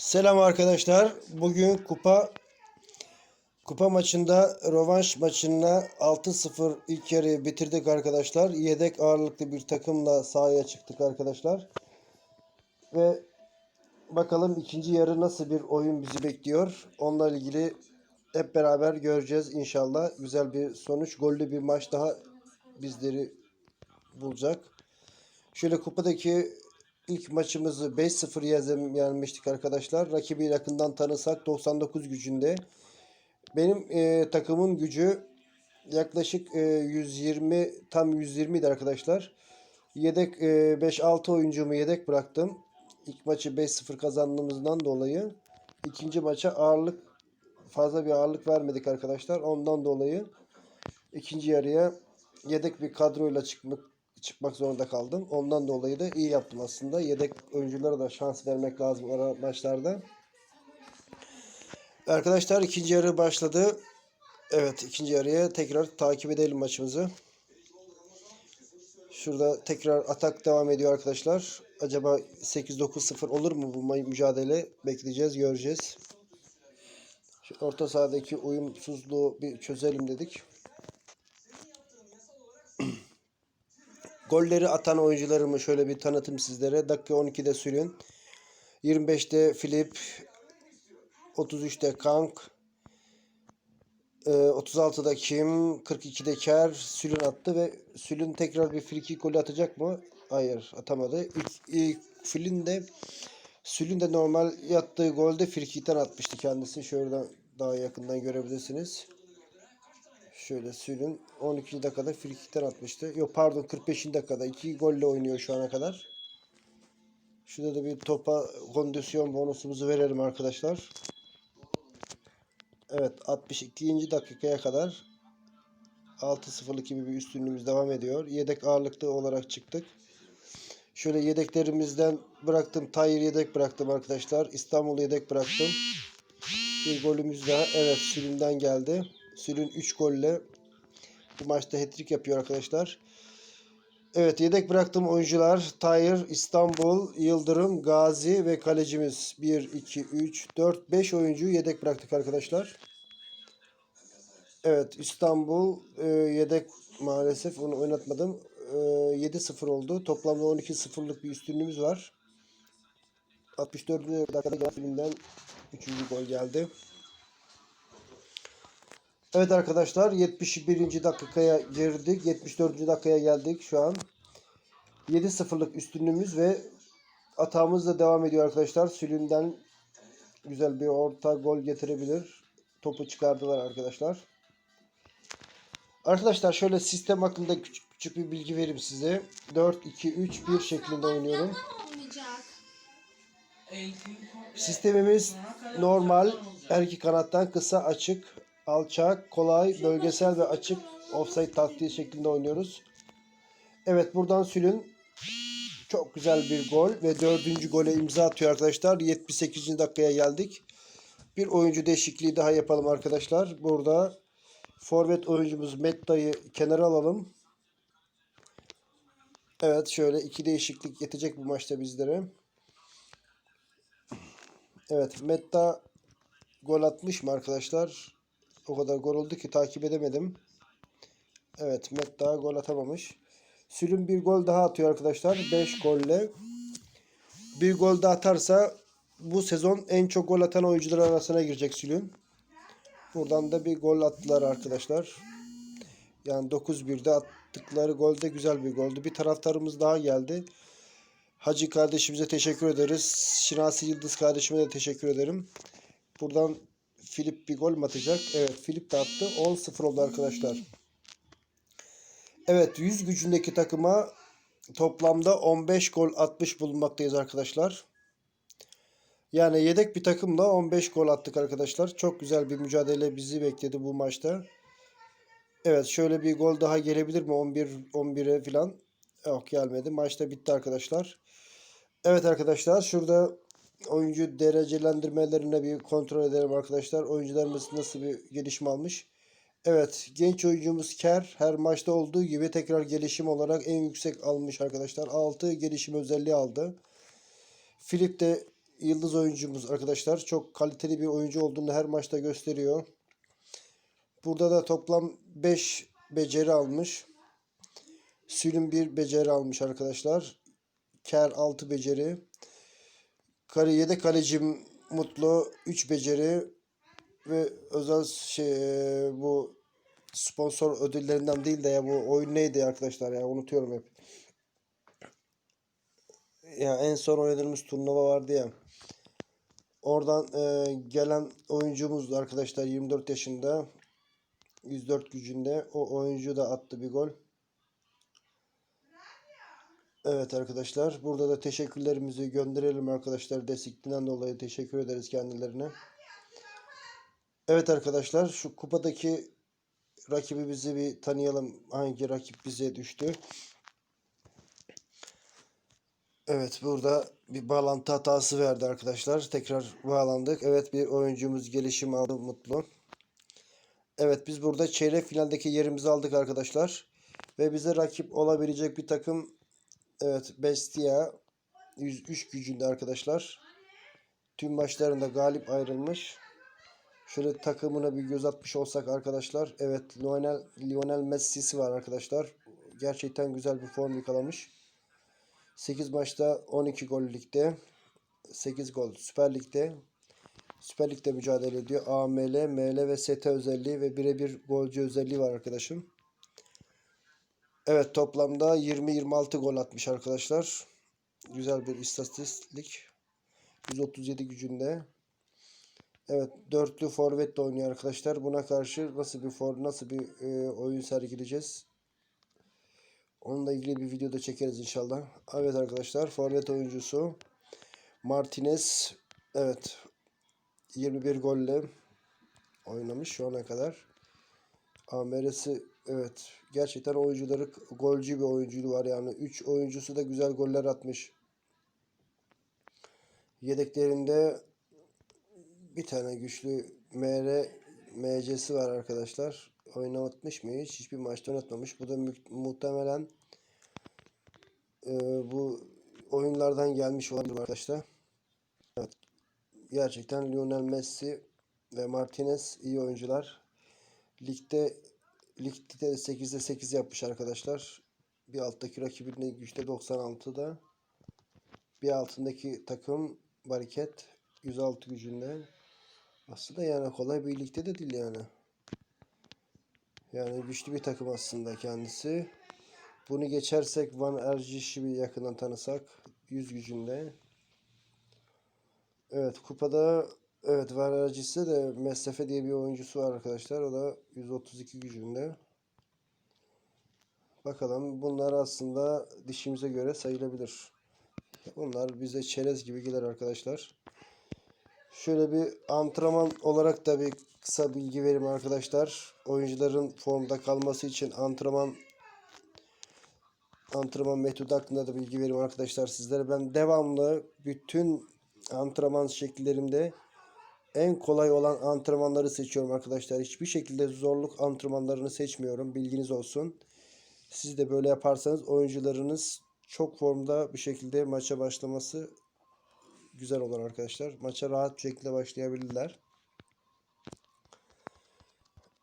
Selam arkadaşlar. Bugün kupa kupa maçında rövanş maçında 6-0 ilk yarıyı bitirdik arkadaşlar. Yedek ağırlıklı bir takımla sahaya çıktık arkadaşlar. Ve bakalım ikinci yarı nasıl bir oyun bizi bekliyor. Onunla ilgili hep beraber göreceğiz inşallah. Güzel bir sonuç, gollü bir maç daha bizleri bulacak. Şöyle kupadaki ilk maçımızı 5-0 yezem- yenmiştik arkadaşlar. Rakibi yakından tanısak 99 gücünde. Benim e, takımın gücü yaklaşık e, 120 tam 120 idi arkadaşlar. Yedek e, 5-6 oyuncumu yedek bıraktım. İlk maçı 5-0 kazandığımızdan dolayı ikinci maça ağırlık fazla bir ağırlık vermedik arkadaşlar. Ondan dolayı ikinci yarıya yedek bir kadroyla çıkmak çıkmak zorunda kaldım. Ondan dolayı da iyi yaptım aslında. Yedek oyunculara da şans vermek lazım ara maçlarda. Arkadaşlar ikinci yarı başladı. Evet ikinci yarıya tekrar takip edelim maçımızı. Şurada tekrar atak devam ediyor arkadaşlar. Acaba 8-9-0 olur mu bu mücadele? Bekleyeceğiz, göreceğiz. Şu orta sahadaki uyumsuzluğu bir çözelim dedik. Golleri atan oyuncularımı şöyle bir tanıtım sizlere. Dakika 12'de Sülün. 25'te Filip. 33'te Kank. Ee, 36'da Kim. 42'de Ker. Sülün attı ve Sülün tekrar bir frikik golü atacak mı? Hayır atamadı. İlk, ilk Filin de Sülün de normal yattığı golde frikikten atmıştı kendisi. Şöyle daha yakından görebilirsiniz. Şöyle Sülün 12. dakikada frikikten atmıştı. Yok pardon 45. dakikada 2 golle oynuyor şu ana kadar. Şurada da bir topa kondisyon bonusumuzu verelim arkadaşlar. Evet 62. dakikaya kadar 6-0'lık gibi bir üstünlüğümüz devam ediyor. Yedek ağırlıklı olarak çıktık. Şöyle yedeklerimizden bıraktım. Tayyir yedek bıraktım arkadaşlar. İstanbul yedek bıraktım. Bir golümüz daha. Evet Sülün'den geldi. Sülün 3 golle bu maçta hat-trick yapıyor arkadaşlar. Evet yedek bıraktığım oyuncular Tahir, İstanbul, Yıldırım, Gazi ve kalecimiz 1, 2, 3, 4, 5 oyuncuyu yedek bıraktık arkadaşlar. Evet İstanbul e, yedek maalesef onu oynatmadım. E, 7-0 oldu. Toplamda 12-0'lık bir üstünlüğümüz var. 64. dakikada filmden 3. gol geldi. Evet arkadaşlar 71. dakikaya girdik. 74. dakikaya geldik şu an. 7-0'lık üstünlüğümüz ve atağımız da devam ediyor arkadaşlar. Sülünden güzel bir orta gol getirebilir. Topu çıkardılar arkadaşlar. Arkadaşlar şöyle sistem hakkında küçük küçük bir bilgi vereyim size. 4-2-3-1 şeklinde oynuyorum. Sistemimiz normal her iki kanattan kısa açık, alçak, kolay, bölgesel ve açık offside taktiği şeklinde oynuyoruz. Evet buradan Sülün çok güzel bir gol ve dördüncü gole imza atıyor arkadaşlar. 78. dakikaya geldik. Bir oyuncu değişikliği daha yapalım arkadaşlar. Burada forvet oyuncumuz Metta'yı kenara alalım. Evet şöyle iki değişiklik yetecek bu maçta bizlere. Evet Metta gol atmış mı arkadaşlar? O kadar gol oldu ki takip edemedim. Evet Metta gol atamamış. Sülün bir gol daha atıyor arkadaşlar. 5 golle. Bir gol daha atarsa bu sezon en çok gol atan oyuncular arasına girecek Sülün. Buradan da bir gol attılar arkadaşlar. Yani 9-1'de attıkları gol de güzel bir goldü. Bir taraftarımız daha geldi. Hacı kardeşimize teşekkür ederiz. Şinasi Yıldız kardeşime de teşekkür ederim. Buradan Filip bir gol mü atacak? Evet Filip de attı. 10-0 oldu arkadaşlar. Evet 100 gücündeki takıma toplamda 15 gol atmış bulunmaktayız arkadaşlar. Yani yedek bir takımla 15 gol attık arkadaşlar. Çok güzel bir mücadele bizi bekledi bu maçta. Evet şöyle bir gol daha gelebilir mi? 11 11'e falan. Yok gelmedi. Maçta bitti arkadaşlar. Evet arkadaşlar şurada oyuncu derecelendirmelerine bir kontrol edelim arkadaşlar. Oyuncularımız nasıl bir gelişme almış. Evet genç oyuncumuz Ker her maçta olduğu gibi tekrar gelişim olarak en yüksek almış arkadaşlar. 6 gelişim özelliği aldı. Filip de yıldız oyuncumuz arkadaşlar. Çok kaliteli bir oyuncu olduğunu her maçta gösteriyor. Burada da toplam 5 beceri almış. Sülüm 1 beceri almış arkadaşlar. Ker 6 beceri. Kale, yedek kalecim Mutlu 3 beceri ve özel şey bu sponsor ödüllerinden değil de ya bu oyun neydi arkadaşlar ya unutuyorum hep. Ya en son oynadığımız turnuva vardı ya. Oradan e, gelen oyuncumuz arkadaşlar 24 yaşında. 104 gücünde. O oyuncu da attı bir gol. Evet arkadaşlar. Burada da teşekkürlerimizi gönderelim arkadaşlar. Desteklerinden dolayı teşekkür ederiz kendilerine. Evet arkadaşlar. Şu kupadaki rakibimizi bir tanıyalım. Hangi rakip bize düştü? Evet burada bir bağlantı hatası verdi arkadaşlar. Tekrar bağlandık. Evet bir oyuncumuz gelişim aldı mutlu. Evet biz burada çeyrek finaldeki yerimizi aldık arkadaşlar. Ve bize rakip olabilecek bir takım evet Bestia 103 gücünde arkadaşlar. Tüm maçlarında galip ayrılmış. Şöyle takımına bir göz atmış olsak arkadaşlar. Evet Lionel, Lionel Messi'si var arkadaşlar. Gerçekten güzel bir form yakalamış. 8 maçta 12 gol ligde. 8 gol Süper Lig'de. Süper Lig'de mücadele ediyor. AML, ML ve ST özelliği ve birebir golcü özelliği var arkadaşım. Evet toplamda 20-26 gol atmış arkadaşlar. Güzel bir istatistik. 137 gücünde. Evet dörtlü forvet de oynuyor arkadaşlar. Buna karşı nasıl bir for nasıl bir e, oyun sergileyeceğiz? Onunla ilgili bir video da çekeriz inşallah. Evet arkadaşlar forvet oyuncusu Martinez evet 21 golle oynamış şu ana kadar. Ameresi evet gerçekten oyuncuları golcü bir oyunculuğu var yani 3 oyuncusu da güzel goller atmış. Yedeklerinde bir tane güçlü MR MC'si var arkadaşlar. Oynatmış mı hiç? Hiçbir maçta oynatmamış. Bu da mu muhtemelen e, bu oyunlardan gelmiş olabilir arkadaşlar. Evet. Gerçekten Lionel Messi ve Martinez iyi oyuncular. Ligde ligde 8'de 8 yapmış arkadaşlar. Bir alttaki rakibinin güçte 96'da. Bir altındaki takım Bariket 106 gücünde. Aslında yani kolay bir ligde de değil yani. Yani güçlü bir takım aslında kendisi. Bunu geçersek Van Erciş'i bir yakından tanısak 100 gücünde. Evet kupada evet Van Erciş'te de Mesafe diye bir oyuncusu var arkadaşlar. O da 132 gücünde. Bakalım bunlar aslında dişimize göre sayılabilir. Bunlar bize çerez gibi gelir arkadaşlar. Şöyle bir antrenman olarak da bir kısa bilgi vereyim arkadaşlar. Oyuncuların formda kalması için antrenman antrenman metodu hakkında da bilgi vereyim arkadaşlar sizlere. Ben devamlı bütün antrenman şekillerimde en kolay olan antrenmanları seçiyorum arkadaşlar. Hiçbir şekilde zorluk antrenmanlarını seçmiyorum. Bilginiz olsun. Siz de böyle yaparsanız oyuncularınız çok formda bir şekilde maça başlaması güzel olur arkadaşlar. Maça rahat bir şekilde başlayabilirler.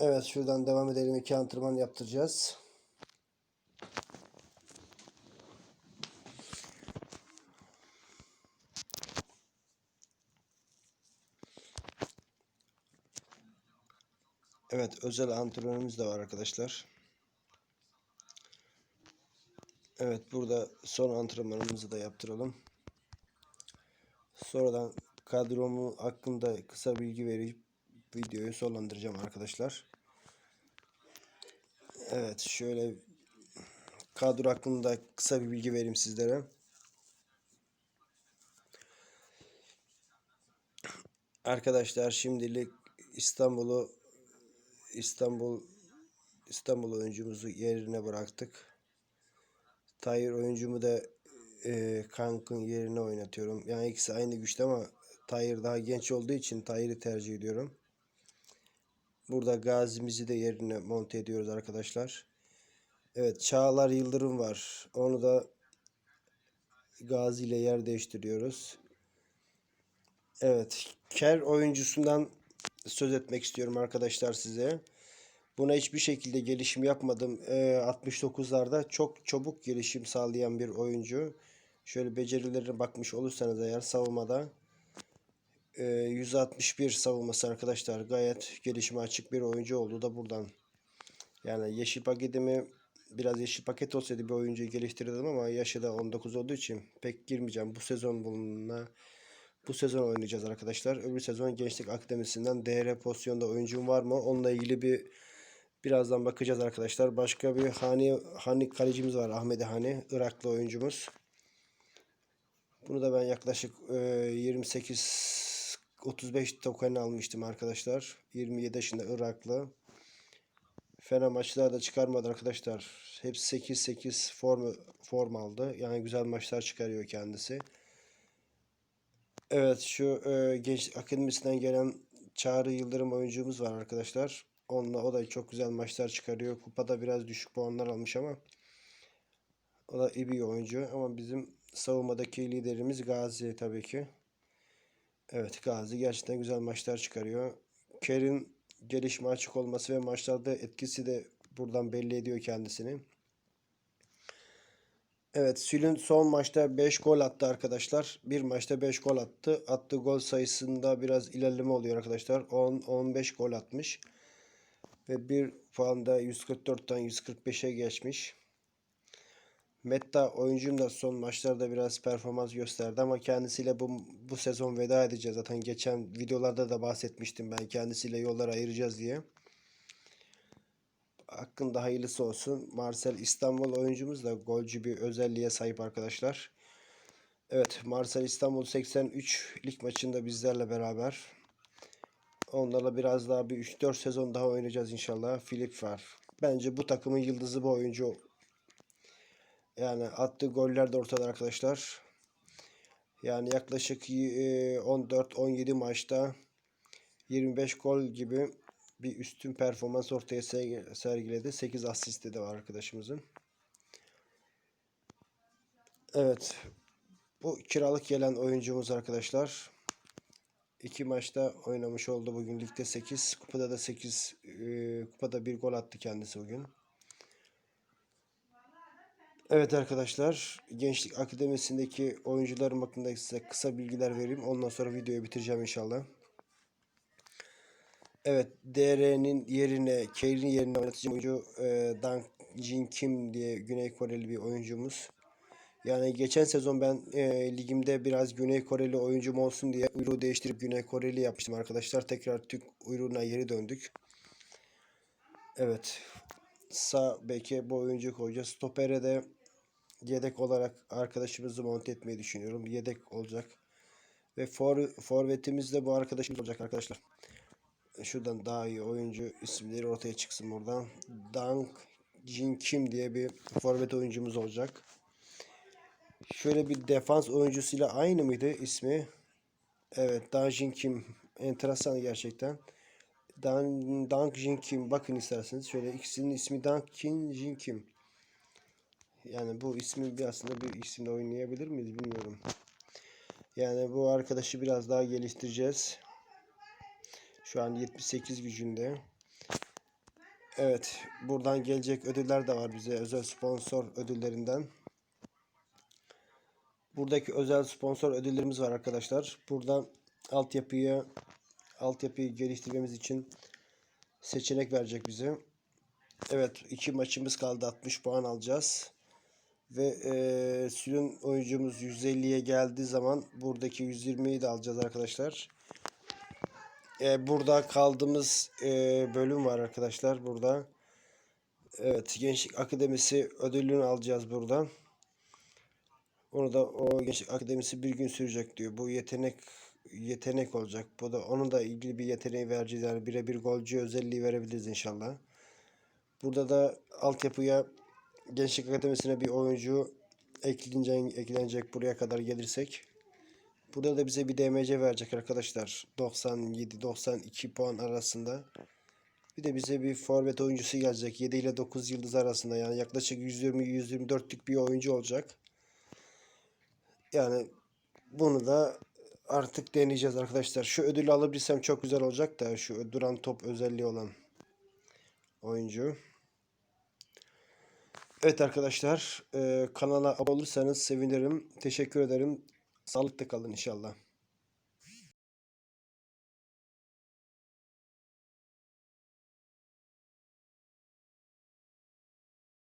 Evet şuradan devam edelim. İki antrenman yaptıracağız. Evet özel antrenörümüz de var arkadaşlar. Evet burada son antrenmanımızı da yaptıralım. Sonradan kadromu hakkında kısa bilgi verip videoyu sonlandıracağım arkadaşlar. Evet şöyle kadro hakkında kısa bir bilgi vereyim sizlere. Arkadaşlar şimdilik İstanbul'u İstanbul İstanbul oyuncumuzu yerine bıraktık. Tahir oyuncumu da e, Kank'ın yerine oynatıyorum. Yani ikisi aynı güçte ama Tahir daha genç olduğu için Tahir'i tercih ediyorum. Burada Gazi'mizi de yerine monte ediyoruz arkadaşlar. Evet Çağlar Yıldırım var. Onu da Gazi ile yer değiştiriyoruz. Evet. Ker oyuncusundan söz etmek istiyorum arkadaşlar size. Buna hiçbir şekilde gelişim yapmadım. Ee, 69'larda çok çabuk gelişim sağlayan bir oyuncu. Şöyle becerilerine bakmış olursanız eğer savunmada e, 161 savunması arkadaşlar gayet gelişime açık bir oyuncu oldu da buradan. Yani yeşil paketimi biraz yeşil paket olsaydı bir oyuncuyu geliştirirdim ama yaşı da 19 olduğu için pek girmeyeceğim. Bu sezon bununla bu sezon oynayacağız arkadaşlar. Öbür sezon Gençlik Akademisi'nden DR pozisyonda oyuncum var mı? Onunla ilgili bir birazdan bakacağız arkadaşlar. Başka bir Hani Hani kalecimiz var. Ahmet Hani. Iraklı oyuncumuz. Bunu da ben yaklaşık e, 28 35 token almıştım arkadaşlar. 27 yaşında Iraklı. Fena maçlar da çıkarmadı arkadaşlar. Hepsi 8-8 form, form aldı. Yani güzel maçlar çıkarıyor kendisi. Evet şu e, genç akademisinden gelen Çağrı Yıldırım oyuncumuz var arkadaşlar. Onunla o da çok güzel maçlar çıkarıyor. Kupada biraz düşük puanlar almış ama o da iyi bir oyuncu ama bizim savunmadaki liderimiz Gazi tabii ki. Evet Gazi gerçekten güzel maçlar çıkarıyor. Ker'in gelişme açık olması ve maçlarda etkisi de buradan belli ediyor kendisini. Evet Sülün son maçta 5 gol attı arkadaşlar. Bir maçta 5 gol attı. Attığı gol sayısında biraz ilerleme oluyor arkadaşlar. 10-15 gol atmış. Ve bir puanda 144'ten 145'e geçmiş. Metta oyuncum da son maçlarda biraz performans gösterdi ama kendisiyle bu, bu sezon veda edeceğiz. Zaten geçen videolarda da bahsetmiştim ben kendisiyle yollar ayıracağız diye. Hakkında hayırlısı olsun. Marcel İstanbul oyuncumuz da golcü bir özelliğe sahip arkadaşlar. Evet Marcel İstanbul 83 lig maçında bizlerle beraber. Onlarla biraz daha bir 3-4 sezon daha oynayacağız inşallah. Filip var. Bence bu takımın yıldızı bu oyuncu. Yani attığı goller de ortada arkadaşlar. Yani yaklaşık 14-17 maçta 25 gol gibi bir üstün performans ortaya sergiledi. 8 asisti de var arkadaşımızın. Evet. Bu kiralık gelen oyuncumuz arkadaşlar. İki maçta oynamış oldu bugün. Ligde 8. Kupada da 8. E, kupada bir gol attı kendisi bugün. Evet arkadaşlar. Gençlik Akademisi'ndeki oyuncularım hakkında size kısa bilgiler vereyim. Ondan sonra videoyu bitireceğim inşallah. Evet, DR'nin yerine, Kerry'nin yerine oynatıcı oyuncu e, Dang Jin Kim diye Güney Koreli bir oyuncumuz. Yani geçen sezon ben e, ligimde biraz Güney Koreli oyuncum olsun diye uyruğu değiştirip Güney Koreli yapmıştım arkadaşlar. Tekrar Türk uyruğuna geri döndük. Evet. Sağ beke bu oyuncu koyacağız. Stopere de yedek olarak arkadaşımızı monte etmeyi düşünüyorum. Yedek olacak. Ve for, forvetimiz de bu arkadaşımız olacak arkadaşlar şuradan daha iyi oyuncu isimleri ortaya çıksın buradan. Dang Jin Kim diye bir forvet oyuncumuz olacak. Şöyle bir defans oyuncusuyla aynı mıydı ismi? Evet, Dang Jin Kim. Enteresan gerçekten. Dang, Dang Jin Kim. Bakın isterseniz. Şöyle ikisinin ismi Dang Kim Jin Kim. Yani bu ismi bir aslında bir isimle oynayabilir miyiz bilmiyorum. Yani bu arkadaşı biraz daha geliştireceğiz. Şu an 78 gücünde. Evet. Buradan gelecek ödüller de var bize. Özel sponsor ödüllerinden. Buradaki özel sponsor ödüllerimiz var arkadaşlar. Buradan altyapıyı altyapıyı geliştirmemiz için seçenek verecek bize. Evet. iki maçımız kaldı. 60 puan alacağız. Ve e, sürün oyuncumuz 150'ye geldiği zaman buradaki 120'yi de alacağız arkadaşlar e, burada kaldığımız e, bölüm var arkadaşlar burada. Evet Gençlik Akademisi ödülünü alacağız buradan. Onu da o Gençlik Akademisi bir gün sürecek diyor. Bu yetenek yetenek olacak. Bu da onun da ilgili bir yeteneği vereceğiz. Yani birebir golcü özelliği verebiliriz inşallah. Burada da altyapıya Gençlik Akademisi'ne bir oyuncu eklenecek, eklenecek buraya kadar gelirsek. Burada da bize bir DMC verecek arkadaşlar. 97-92 puan arasında. Bir de bize bir forvet oyuncusu gelecek. 7 ile 9 yıldız arasında. Yani yaklaşık 120-124'lük bir oyuncu olacak. Yani bunu da Artık deneyeceğiz arkadaşlar. Şu ödülü alabilsem çok güzel olacak da şu duran top özelliği olan oyuncu. Evet arkadaşlar, e, kanala abone olursanız sevinirim. Teşekkür ederim. Sağlıklı kalın inşallah.